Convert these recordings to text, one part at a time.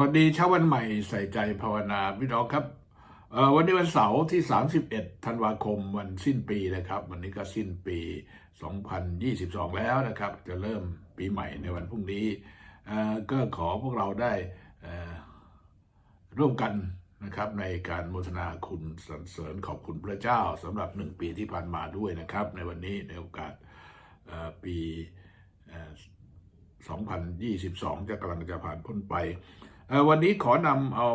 วัสดีเช้าวันใหม่ใส่ใจภาวนาพี่น้องครับวันนี้วันเสาร์ที่ 31 ธันวาคมวันสิ้นปีนะครับ วันนี้ก็สิ้นปี 2022 แล้วนะครับ จะเริ่มปีใหม่ในวันพรุ่งนี้ก็ขอพวกเราได้ร่วมกันนะครับในการโมทนาคุณสรรเสริญขอบคุณพระเจ้าสำหรับหนึ่งปีที่ผ่านมาด้วยนะครับ ในวันนี้ในโอกาสปี 2022 จะกำลังจะผ่านพ้นไป วันนี้ขอนำเอา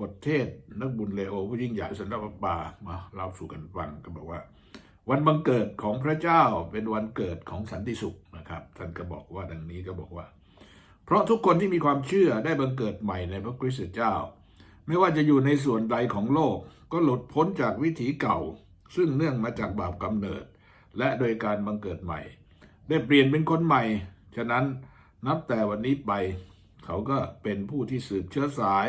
บทเทศนักบุญเลโอผู้ยิ่งใหญ่สันตปามาเล่าสู่กันฟังก็บอกว่า วันบังเกิดของพระเจ้าเป็นวันเกิดของสันติสุขนะครับท่านก็บอกว่าดังนี้ก็บอกว่า เพราะทุกคนที่มีความเชื่อได้บังเกิดใหม่ในพระคริสต์เจ้า ไม่ว่าจะอยู่ในส่วนใดของโลก ก็หลุดพ้นจากวิถีเก่า ซึ่งเนื่องมาจากบาปกำเนิด และโดยการบังเกิดใหม่ ได้เปลี่ยนเป็นคนใหม่ ฉะนั้นนับแต่วันนี้ไป เขาก็เป็นผู้ที่สืบเชื้อสาย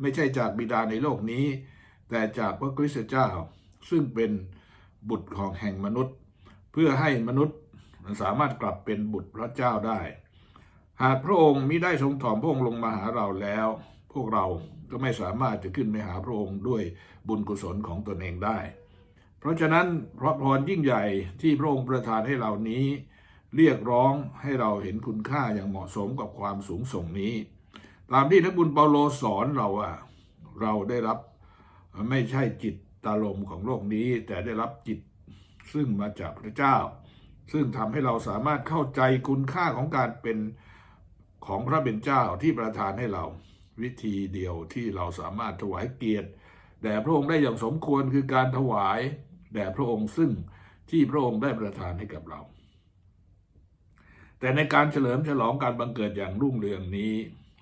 ไม่ใช่จากบิดาในโลกนี้ แต่จากพระคริสต์เจ้า ซึ่งเป็นบุตรของแห่งมนุษย์ เพื่อให้มนุษย์สามารถกลับเป็นบุตรพระเจ้าได้ หากพระองค์มิได้ทรงถ่อมพระองค์ลงมาหาเราแล้ว พวกเราก็ไม่สามารถจะขึ้นไปหาพระองค์ด้วยบุญกุศลของตนเองได้ เพราะฉะนั้นพระพรยิ่งใหญ่ที่พระองค์ประทานให้เรานี้ เรียกร้องให้เราเห็นคุณค่าอย่างเหมาะสมกับความสูงส่งนี้ ตามที่นักบุญเปาโลสอนเราว่าเราได้รับไม่ใช่จิตตารมของโลกนี้ แต่ได้รับจิตซึ่งมาจากพระเจ้า ซึ่งทำให้เราสามารถเข้าใจคุณค่าของการเป็นของพระเป็นเจ้าที่ประทานให้เรา วิธีเดียวที่เราสามารถถวายเกียรติแด่พระองค์ได้อย่างสมควรคือการถวายแด่พระองค์ซึ่งที่พระองค์ได้ประทานให้กับเรา แต่ในการเฉลิมฉลองการบังเกิดอย่างรุ่งเรืองนี้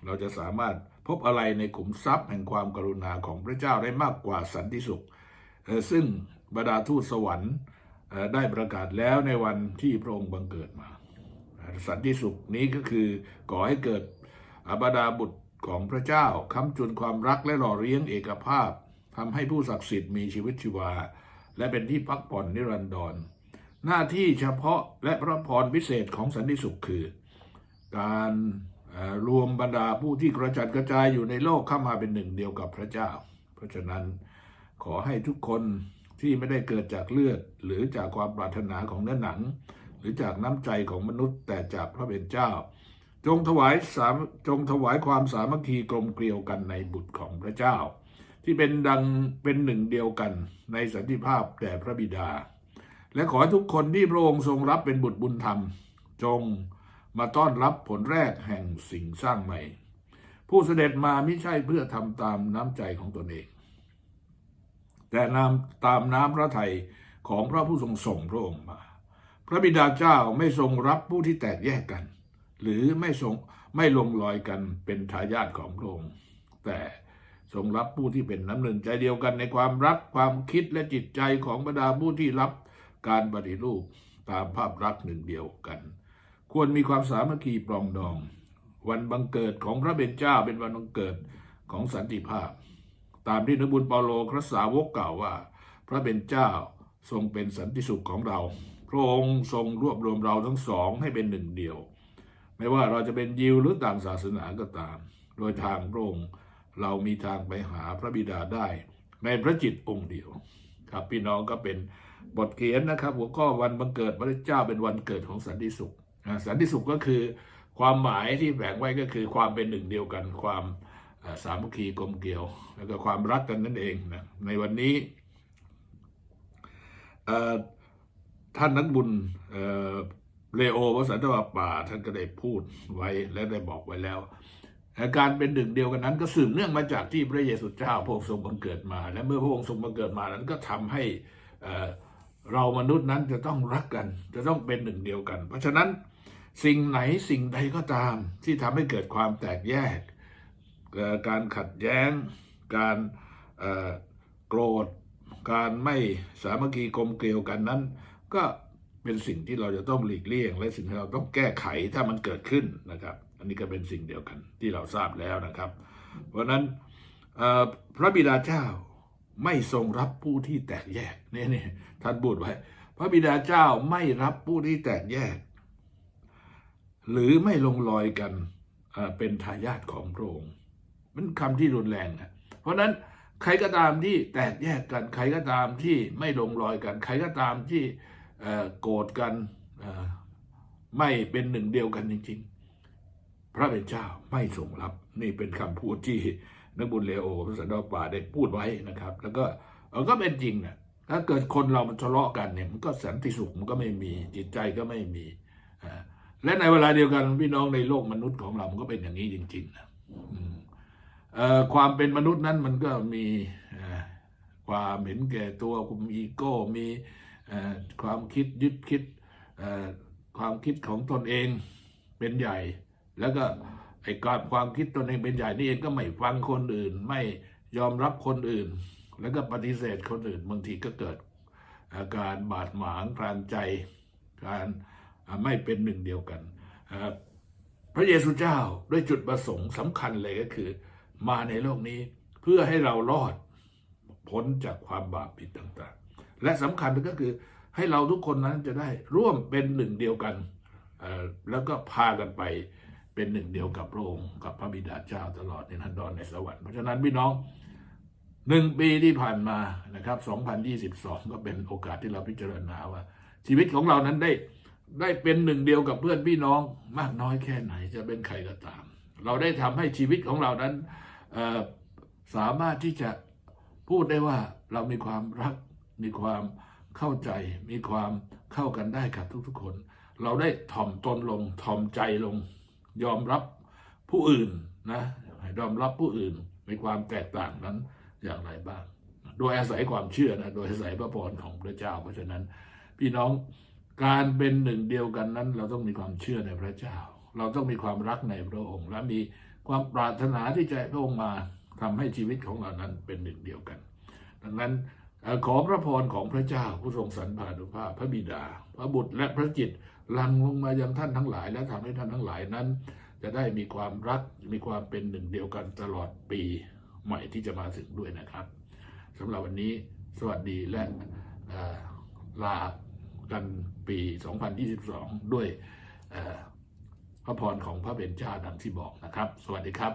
เราจะสามารถพบอะไรในขุมทรัพย์แห่งความกรุณาของพระเจ้าได้มากกว่าสันติสุข ซึ่งบรรดาทูตสวรรค์ได้ประกาศแล้วในวันที่พระองค์บังเกิดมา สันติสุขนี้ก็คือก่อให้เกิดอบดาบุตรของพระเจ้าค้ำจุนความรักและหล่อเลี้ยงเอกภาพทำให้ผู้ศักดิ์สิทธิ์มีชีวิตชีวา และเป็นที่พักผ่อนนิรันดร หน้าที่เฉพาะและพระพรพิเศษของสันติสุขคือ การรวมบรรดาผู้ที่กระจัดกระจายอยู่ในโลกเข้ามาเป็นหนึ่งเดียวกับพระเจ้า เพราะฉะนั้นขอให้ทุกคนที่ไม่ได้เกิดจากเลือด หรือจากความปรารถนาของเนื้อหนัง หรือจากน้ำใจของมนุษย์แต่จากพระเป็นเจ้า จงถวายสามจงถวายความสามัคคีกลมเกลียวกันในบุตรของพระเจ้า ที่เป็นดังเป็นหนึ่งเดียวกันในสันติภาพแด่พระบิดา และขอให้ทุกคนที่พระองค์ทรงรับเป็นบุตรบุญธรรม จงมาต้อนรับผลแรกแห่งสิ่งสร้างใหม่ ผู้เสด็จมาไม่ใช่เพื่อทำตามน้ำใจของตนเอง แต่นำตามน้ำพระทัยของพระผู้ทรงส่งพระองค์มา พระบิดาเจ้าไม่ทรงรับผู้ที่แตกแยกกัน หรือไม่ทรงไม่ลงรอยกันเป็นทายาทของพระองค์ แต่ทรงรับผู้ที่เป็นน้ำหนึ่งใจเดียวกันในความรักความคิดและจิตใจของบรรดาผู้ที่รับ การปฏิรูปตามภาพรักษณ์หนึ่งเดียวกัน ควรมีความสามัคคีปรองดอง วันบังเกิดของพระเบญเจ้าเป็นวันบังเกิดของสันติภาพ ตามที่นบุญเปาโลครสาวกกล่าวว่า พระเบญเจ้าทรงเป็นสันติสุขของเรา พระองค์ทรงรวบรวมเราทั้งสองให้เป็นหนึ่งเดียว ไม่ว่าเราจะเป็นยิวหรือต่างศาสนาก็ตาม โดยทางพระองค์เรามีทางไปหาพระบิดาได้ในพระจิตองค์เดียว ครับพี่น้องก็เป็นบทเขียนนะครับ หัวข้อวันบังเกิดพระเจ้าเป็นวันเกิดของสันติสุขสันติสุขก็คือความหมายที่แฝงไว้ก็คือความเป็นหนึ่งเดียวกันความสามัคคีกลมเกลียว แล้วก็ความรักกันนั่นเองนะในวันนี้ท่านนักบุญเอ่อเลโอวสันตวป่าท่านก็ได้พูดไว้และได้บอกไว้แล้ว การเป็นหนึ่งเดียวกันนั้น ก็สืบเนื่องมาจากที่พระเยซูเจ้าพระองค์ทรงบังเกิดมา และเมื่อพระองค์ทรงบังเกิดมานั้นก็ทำให้เรามนุษย์นั้นจะต้องรักกัน จะต้องเป็นหนึ่งเดียวกัน เพราะฉะนั้นสิ่งไหนสิ่งใดก็ตามที่ทำให้เกิดความแตกแยก การขัดแย้ง การโกรธ การไม่สามัคคีกลมเกลียวกันนั้น ก็เป็นสิ่งที่เราจะต้องหลีกเลี่ยง และสิ่งที่เราต้องแก้ไขถ้ามันเกิดขึ้นนะครับ อันนี้ก็เป็นสิ่งเดียวกันที่เราทราบแล้วนะครับ เพราะนั้นพระบิดาเจ้าไม่ทรงรับผู้ที่แตกแยกนี่นี่ท่านพูดไว้ พระบิดาเจ้าไม่รับผู้ที่แตกแยก หรือไม่ลงรอยกันเป็นทายาทของพระองค์มันคำที่รุนแรงนะเพราะนั้นใครก็ตามที่แตกแยกกัน ใครก็ตามที่ไม่ลงรอยกัน ใครก็ตามที่โกรธกันไม่เป็นหนึ่งเดียวกันจริง พระเป็นเจ้าไม่ทรงรับ นี่เป็นคำพูดที่นักบุญเลโอพระสันดรป่าได้พูดไว้นะครับ แล้วก็เออก็เป็นจริงนะถ้าเกิดคนเรามันทะเลาะกันเนี่ยมันก็สันติสุขมันก็ไม่มีจิตใจก็ไม่มีอ่าและในเวลาเดียวกันพี่น้องในโลกมนุษย์ของเรามันก็เป็นอย่างนี้จริงๆนะอืมเอ่อความเป็นมนุษย์นั้นมันก็มีความเห็นแก่ตัวมีอีโก้มีความคิดยึดคิดความคิดของตนเองเป็นใหญ่ แล้วก็ไอ้การความคิดตนเองเป็นใหญ่นี่เองก็ไม่ฟังคนอื่น ไม่ยอมรับคนอื่น แล้วก็ปฏิเสธคนอื่นบางทีก็เกิด อาการบาดหมางพรานใจ การไม่เป็นหนึ่งเดียวกัน พระเยซูเจ้าด้วยจุดประสงค์สำคัญเลยก็คือ มาในโลกนี้เพื่อให้เรารอดพ้นจากความบาปผิดต่างๆ และสำคัญก็คือให้เราทุกคนนั้นจะได้ร่วมเป็นหนึ่งเดียวกัน แล้วก็พากันไป เป็นหนึ่งเดียวกับพระองค์กับพระบิดาเจ้าตลอดในนันดรในสวรรค์เพราะฉะนั้นพี่น้องหนึ่งปีที่ผ่านมานะครับ 2022 ก็เป็นโอกาสที่เราพิจารณาว่า ชีวิตของเรานั้นได้ได้เป็นหนึ่งเดียวกับเพื่อนพี่น้องมากน้อยแค่ไหนจะเป็นใครก็ตาม เราได้ทำให้ชีวิตของเรานั้นสามารถที่จะพูดได้ว่าเรามีความรัก มีความเข้าใจ มีความเข้ากันได้กับทุกๆคน เราได้ถ่อมตนลงถ่อมใจลง ยอมรับผู้อื่นนะยอมรับผู้อื่นมีความแตกต่างนั้นอย่างไรบ้าง โดยอาศัยความเชื่อนะโดยอาศัยพระพรของพระเจ้า เพราะฉะนั้นพี่น้องการเป็นหนึ่งเดียวกันนั้น เราต้องมีความเชื่อในพระเจ้า เราต้องมีความรักในพระองค์ และมีความปรารถนาที่จะพระองค์มาทำให้ชีวิตของเรานั้นเป็นหนึ่งเดียวกัน ดังนั้นขอพระพรของพระเจ้าผู้ทรงสรรพานุภาพพระบิดา พระบุตรและพระจิต ลังลงมายังท่านทั้งหลาย และทำให้ท่านทั้งหลายนั้น จะได้มีความรักมีความเป็นหนึ่งเดียวกันตลอดปีใหม่ที่จะมาถึงด้วยนะครับสำหรับวันนี้สวัสดีและลากันปี 2022 ด้วยพระพรของพระเป็นเจ้าดังที่บอกนะครับ สวัสดีครับ